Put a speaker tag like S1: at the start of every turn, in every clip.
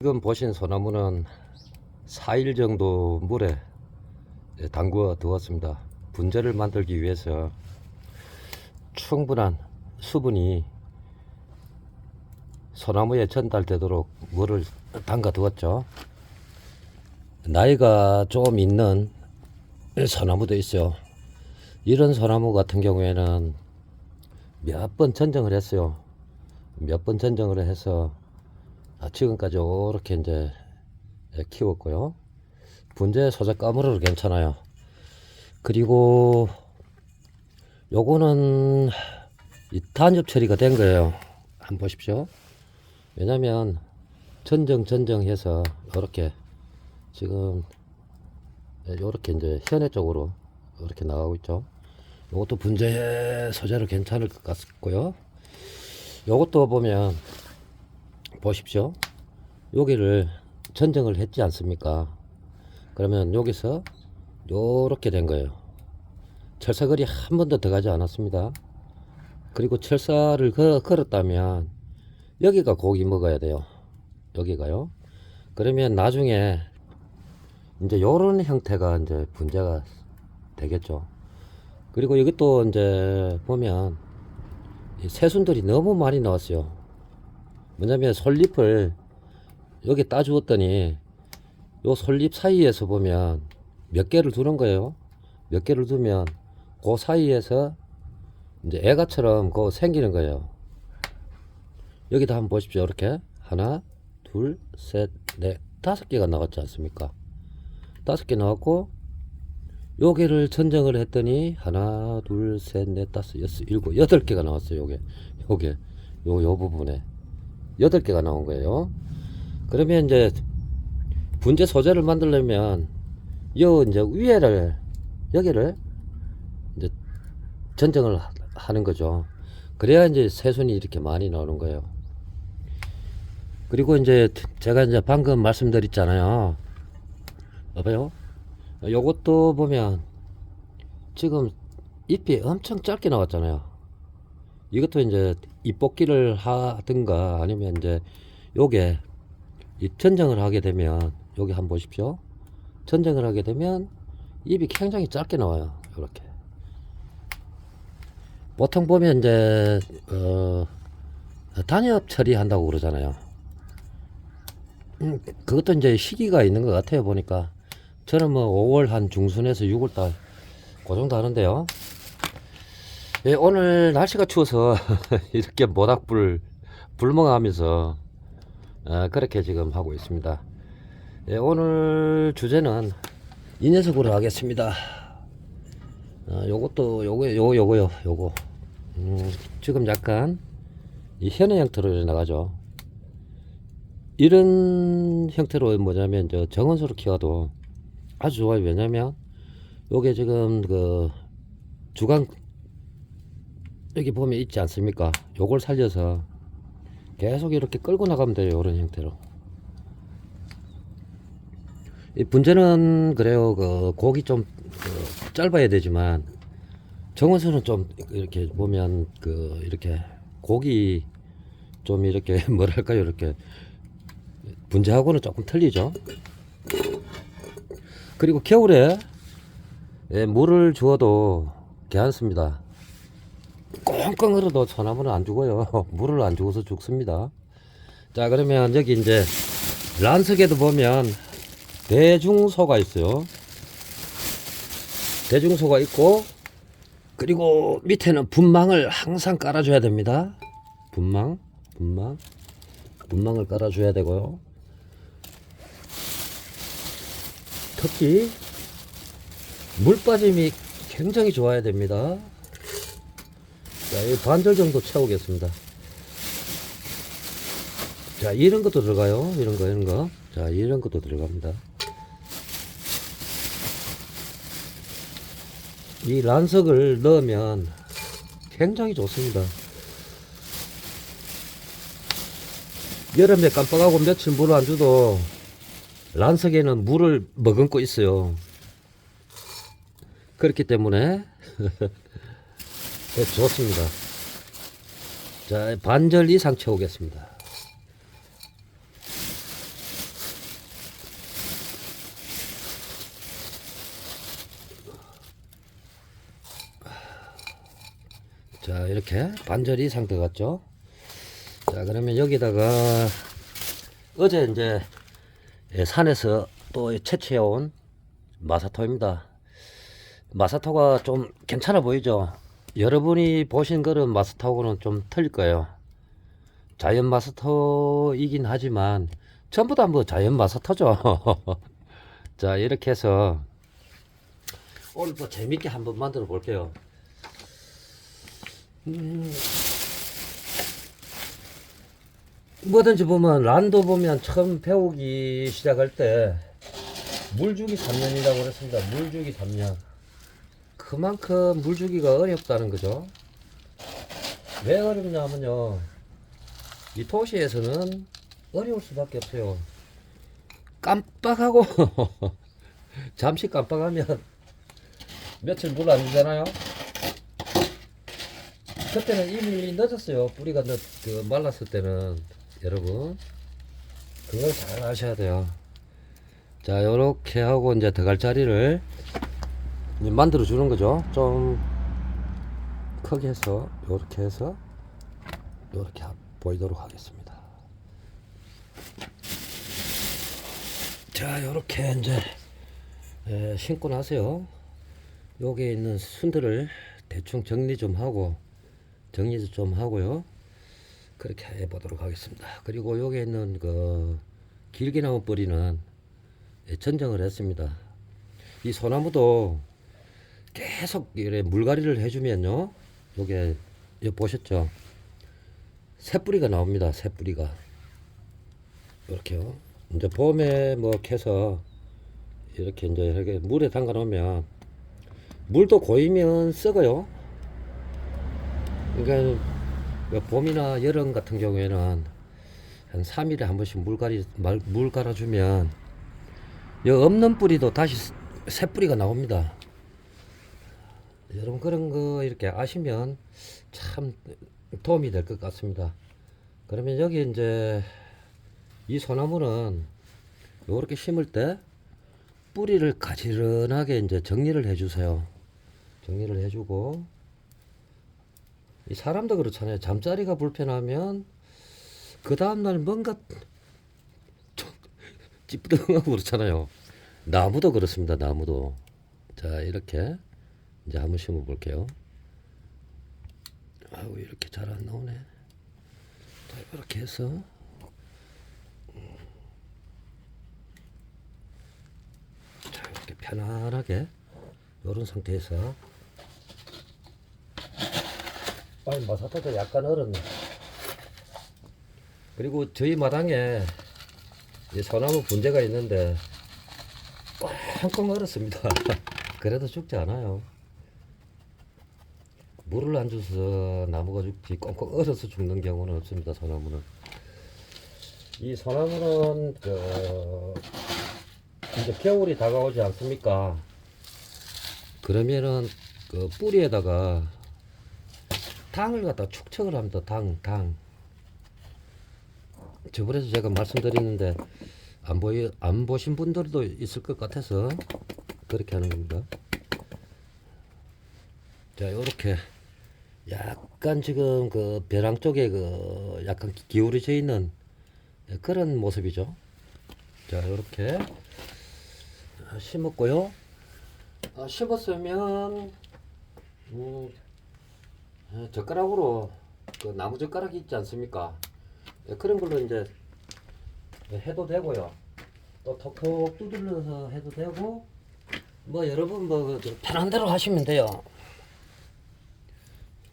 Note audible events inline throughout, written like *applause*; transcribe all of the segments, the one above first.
S1: 지금 보신 소나무는 4일 정도 물에 담그어 두었습니다. 분재를 만들기 위해서 충분한 수분이 소나무에 전달되도록 물을 담가 두었죠. 나이가 좀 있는 소나무도 있어요. 이런 소나무 같은 경우에는 몇 번 전정을 했어요. 몇 번 전정을 해서 아, 지금까지 이렇게 이제 키웠고요. 분재 소재 까무러도 괜찮아요. 그리고 요거는 이 단엽 처리가 된 거예요. 한번 보십시오. 왜냐면 전정 전정 해서 이렇게 지금 이렇게 이제 현해 쪽으로 이렇게 나가고 있죠. 요것도 분재 소재로 괜찮을 것 같고요. 요것도 보면 보십시오. 여기를 전정을 했지 않습니까? 그러면 여기서 요렇게 된 거예요. 철사거리 한 번도 들어가지 않았습니다. 그리고 철사를 거, 걸었다면 여기가 고기 먹어야 돼요. 여기가요. 그러면 나중에 이제 요런 형태가 이제 분재가 되겠죠. 그리고 이것도 이제 보면 이 새순들이 너무 많이 나왔어요. 뭐냐면 솔잎을 여기 따주었더니 요 솔잎 사이에서 보면 몇 개를 두는 거예요. 몇 개를 두면 그 사이에서 이제 애가처럼 그 생기는 거예요. 여기다 한번 보십시오. 이렇게 하나, 둘, 셋, 넷, 다섯 개가 나왔지 않습니까? 다섯 개 나왔고 여기를 전정을 했더니 하나, 둘, 셋, 넷, 다섯, 여섯, 일곱, 여덟 개가 나왔어요. 요게, 요게, 요, 요 부분에. 여덟 개가 나온 거예요. 그러면 이제 분재 소재를 만들려면 요 이제 위에를 여기를 이제 전정을 하- 하는 거죠. 그래야 이제 새순이 이렇게 많이 나오는 거예요. 그리고 이제 제가 이제 방금 말씀드렸잖아요. 봐봐요. 요것도 보면 지금 잎이 엄청 짧게 나왔잖아요. 이것도 이제 잎 뽑기를 하든가 아니면 이제 요게 이 전정을 하게 되면 여기 한번 보십시오. 전정을 하게 되면 잎이 굉장히 짧게 나와요. 이렇게. 보통 보면 이제 어 단엽 처리한다고 그러잖아요. 음, 그것도 이제 시기가 있는 것 같아요. 보니까 저는 뭐 5월 한 중순에서 6월 달그 정도 하는데요. 예, 오늘 날씨가 추워서 *laughs* 이렇게 모닥불 불멍하면서 아, 그렇게 지금 하고 있습니다. 예, 오늘 주제는 이 녀석으로 하겠습니다. 아, 요것도 요거 요거 요거요 요거 음, 지금 약간 이 현의 형태로 나가죠. 이런 형태로 뭐냐면 저 정원수로 키워도 아주 좋아요. 왜냐면 요게 지금 그 주간 여기 보면 있지 않습니까? 요걸 살려서 계속 이렇게 끌고 나가면 돼요. 이런 형태로. 이 분재는 그래요. 그 곡이 좀 그, 짧아야 되지만 정원수는 좀 이렇게 보면 그 이렇게 곡이 좀 이렇게 *laughs* 뭐랄까요? 이렇게 분재하고는 조금 틀리죠. 그리고 겨울에 예, 물을 주어도 괜찮습니다. 꽁꽁 얼어도 소나무는 안 죽어요. *laughs* 물을 안 주어서 죽습니다. 자, 그러면 여기 이제 란석에도 보면 대중소가 있어요. 대중소가 있고, 그리고 밑에는 분망을 항상 깔아줘야 됩니다. 분망, 분망, 분망을 깔아줘야 되고요. 특히 물 빠짐이 굉장히 좋아야 됩니다. 자, 이 반절 정도 채우겠습니다. 자, 이런 것도 들어가요. 이런 거, 이런 거. 자, 이런 것도 들어갑니다. 이 란석을 넣으면 굉장히 좋습니다. 여름에 깜빡하고 며칠 물을 안 줘도 란석에는 물을 머금고 있어요. 그렇기 때문에 *laughs* 네, 좋습니다. 자, 반절 이상 채우겠습니다. 자, 이렇게 반절 이상 들어갔죠? 자, 그러면 여기다가 어제 이제 예, 산에서 또 채취해온 마사토입니다. 마사토가 좀 괜찮아 보이죠? 여러분이 보신 거는 마사토하고는 좀 틀릴 거예요 자연 마사토이긴 하지만 전부 다 뭐 자연 마사토죠 *laughs* 자 이렇게 해서 오늘 또 재밌게 한번 만들어 볼게요 뭐든지 보면 란도 보면 처음 배우기 시작할 때 물주기 3년이라고 그랬습니다. 물주기 3년. 그만큼 물 주기가 어렵다는 거죠. 왜 어렵냐면요. 이 도시에서는 어려울 수밖에 없어요. 깜빡하고 *laughs* 잠시 깜빡하면 며칠 물 안 주잖아요. 그때는 이미 늦었어요. 뿌리가 늦, 그 말랐을 때는 여러분 그걸 잘 아셔야 돼요. 자, 요렇게 하고 이제 들어갈 자리를 이제 만들어 주는 거죠. 좀 크게 해서 요렇게 해서 요렇게 하- 보이도록 하겠습니다. 자, 요렇게 이제 에, 신고 나서요. 여기에 있는 순들을 대충 정리 좀 하고 정리도 좀 하고요. 그렇게 해보도록 하겠습니다. 그리고 여기에 있는 그 길게 나온 뿌리는 예, 전정을 했습니다. 이 소나무도 계속 이래 물갈이를 해주면요. 여기 보셨죠? 새 뿌리가 나옵니다. 새 뿌리가 이렇게요. 이제 봄에 뭐 캐서 이렇게 이제 이렇게 물에 담가 놓으면 물도 고이면 썩어요. 그러니까 그 봄이나 여름 같은 경우에는 한 3일에 한 번씩 물갈이 말- 물 갈아주면 여 없는 뿌리도 다시 새 뿌리가 나옵니다. 여러분 그런 거 이렇게 아시면 참 도움이 될 것 같습니다. 그러면 여기 이제 이 소나무는 요렇게 심을 때 뿌리를 가지런하게 이제 정리를 해주세요. 정리를 해주고 이 사람도 그렇잖아요. 잠자리가 불편하면 그 다음날 뭔가 좀 찌뿌둥하고 그렇잖아요. 나무도 그렇습니다. 나무도. 자 이렇게 이제 한번 심어 볼게요. 아우 이렇게 잘 안 나오네. 자 이렇게 해서 자 이렇게 편안하게 이런 상태에서 아니 마사토도 약간 얼었네. 그리고 저희 마당에 이 소나무 분재가 있는데 꽝꽝 얼었습니다. *laughs* 그래도 죽지 않아요. 물을 안 줘서 나무가 죽지 꽁꽁 얼어서 죽는 경우는 없습니다. 소나무는. 이 소나무는 그 이제 겨울이 다가오지 않습니까? 그러면은 그 뿌리에다가 당을 갖다 축척을 합니다. 당, 당. 저번에도 제가 말씀드렸는데 안 보이 안 보신 분들도 있을 것 같아서 그렇게 하는 겁니다. 자, 요렇게 약간 지금 그 벼랑 쪽에 그 약간 기- 기울어져 있는 그런 모습이죠. 자, 요렇게 심었고요. 아, 심었으면 음, 어, 젓가락으로 그 나무 젓가락이 있지 않습니까? 예, 그런 걸로 이제 해도 되고요. 또 톡톡 두들려서 해도 되고 뭐 여러분 뭐좀 편한 대로 하시면 돼요.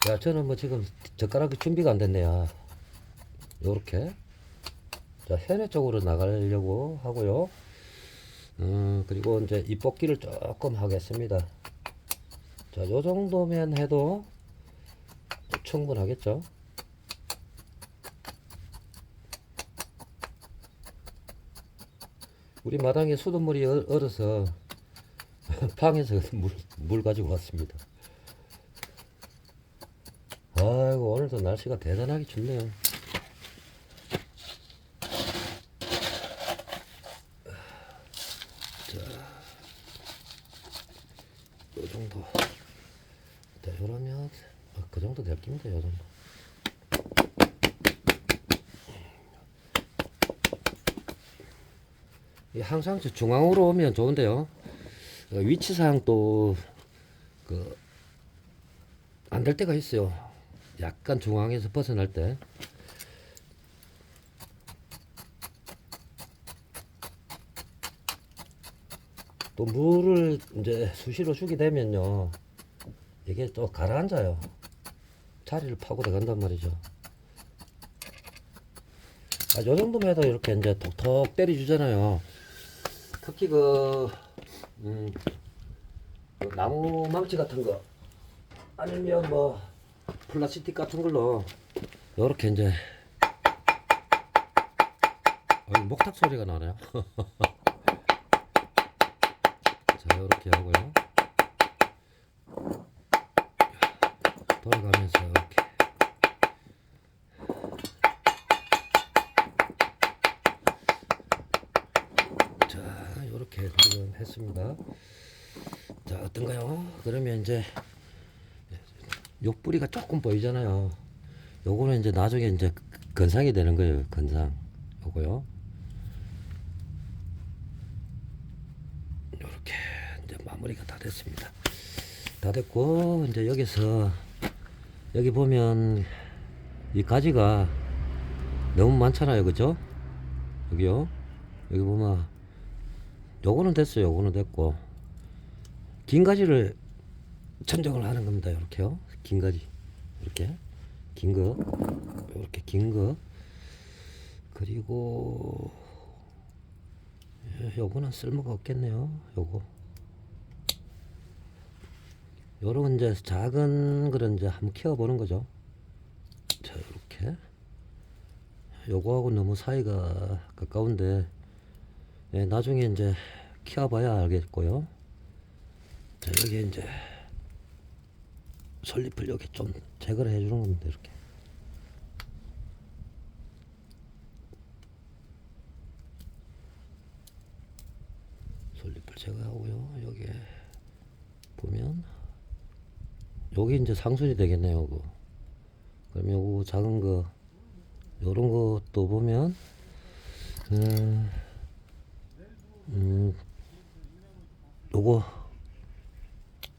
S1: 자 저는 뭐 지금 젓가락이 준비가 안 됐네요. 요렇게 자 현해 쪽으로 나가려고 하고요. 음 그리고 이제 이 뽑기를 조금 하겠습니다. 자, 요 정도면 해도 충분하겠죠? 우리 마당에 수돗물이 얼- 얼어서 *laughs* 방에서 *laughs* 물, 물 가지고 왔습니다. 오늘도 날씨가 대단하게 춥네요. 자, 요 정도. 자, 요러면 어, 그그 정도 될 겁니다. 요 정도. 이 항상 저 중앙으로 오면 좋은데요. 어, 위치상 또 그 안 될 때가 있어요. 약간 중앙에서 벗어날 때. 또 물을 이제 수시로 주게 되면요. 이게 또 가라앉아요. 자리를 파고 들어간단 말이죠. 아, 요 정도면 해도 이렇게 이제 톡톡 때려 주잖아요. 특히 그, 음, 그 나무 망치 같은 거, 아니면 뭐, 플라스틱 같은 걸로, 요렇게 이제, 어, 목탁 소리가 나네요. *laughs* 자, 요렇게 하고요. 돌아가면서 이렇게. 자, 요렇게 지금 했습니다. 자, 어떤가요? 그러면 이제 요 뿌리가 조금 보이잖아요. 요거는 이제 나중에 이제 건상이 되는 거예요. 건상. 요거요. 요렇게 이제 마무리가 다 됐습니다. 다 됐고 이제 여기서 여기 보면 이 가지가 너무 많잖아요. 그죠? 여기요. 여기 보면 요거는 됐어요. 요거는 됐고 긴 가지를 천정을 하는 겁니다. 이렇게요. 긴 가지 이렇게 긴 거, 이렇게 긴 거. 그리고 예, 요거는 쓸모가 없겠네요. 요거. 요런 이제 작은 거를 이제 한번 키워 보는 거죠. 자, 이렇게. 요거하고 너무 사이가 가까운데, 예, 나중에 이제 키워봐야 알겠고요. 자, 여기 이제 솔잎을 여기 좀 제거를 해주는 겁니다. 이렇게. 솔잎을 제거하고요. 여기 보면 여기 이제 상순이 되겠네요. 요거. 그럼 요거 작은 거 요런 것도 보면 음, 음 요거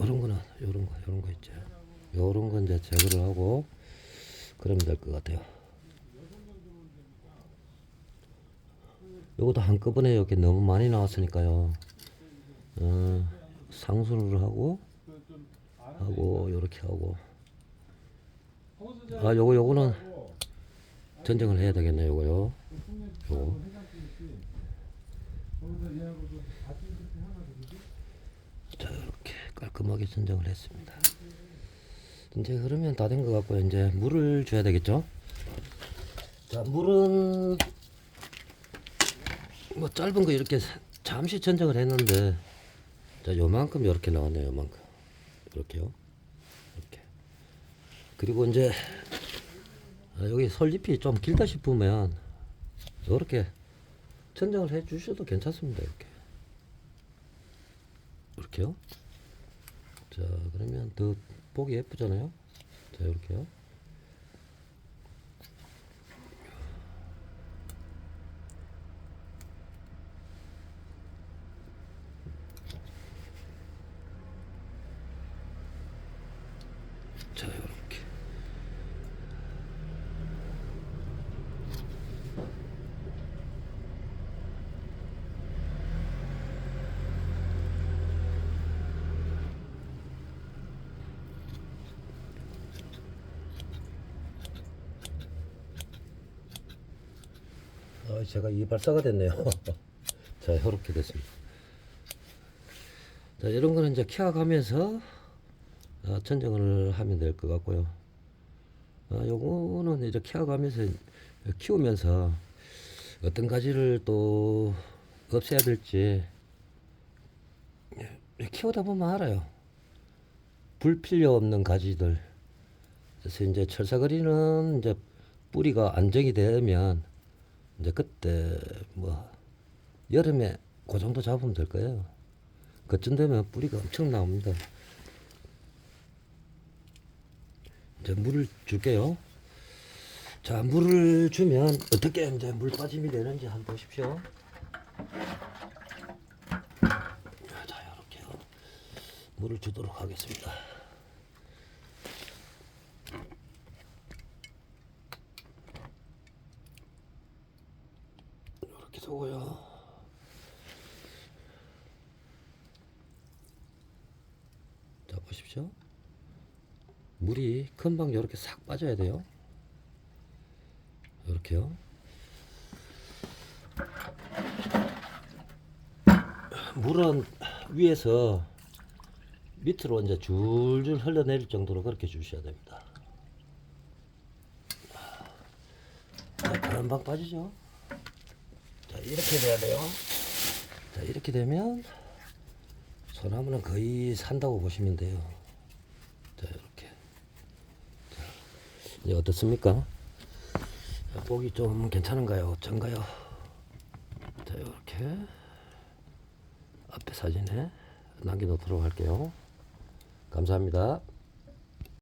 S1: 요런 거는 요런 거 요런 거 있죠. 요런 건 이제 제거를 하고 그러면 될 것 같아요. 요것도 한꺼번에 이렇게 너무 많이 나왔으니까요. 어, 상순을 하고 하고 요렇게 하고 아 요거 요거는 전정을 해야 되겠네 요거요. 요거. 자 이렇게 깔끔하게 전정을 했습니다. 이제 그러면 다 된 것 같고 이제 물을 줘야 되겠죠. 자 물은 뭐 짧은 거 이렇게 잠시 전정을 했는데 자 요만큼 이렇게 나왔네요 요만큼. 이렇게요. 이렇게. 그리고 이제 아, 여기 솔잎이 좀 길다 싶으면 이렇게 전정을 해 주셔도 괜찮습니다 이렇게. 이렇게요? 자 그러면 더 보기 예쁘잖아요. 자 이렇게요 자 이렇게 아, 제가 이발사가 됐네요. *laughs* 자, 이렇게 됐습니다. 자, 이런 거는 이제 키워가면서 아, 천정을 하면 될 것 같고요. 아, 요거는 이제 키워가면서 키우면서 어떤 가지를 또 없애야 될지 키우다 보면 알아요. 불필요 없는 가지들. 그래서 이제 철사거리는 이제 뿌리가 안정이 되면 이제 그때 뭐 여름에 그 정도 잡으면 될 거예요. 그쯤 되면 뿌리가 엄청 나옵니다. 이제 물을 줄게요. 자, 물을 주면 어떻게 이제 물 빠짐이 되는지 한번 보십시오. 자, 이렇게요. 물을 주도록 하겠습니다. 이렇게 두고요. 자, 보십시오. 물이 금방 이렇게 싹 빠져야 돼요. 이렇게요. 물은 위에서 밑으로 이제 줄줄 흘러내릴 정도로 그렇게 주셔야 됩니다. 자, 금방 빠지죠. 자, 이렇게 돼야 돼요. 자, 이렇게 되면 소나무는 거의 산다고 보시면 돼요. 자, 이렇게. 자, 이제 어떻습니까? 자, 보기 좀 괜찮은가요? 어쩐가요? 자, 이렇게 앞에 사진에 남겨놓도록 할게요. 감사합니다.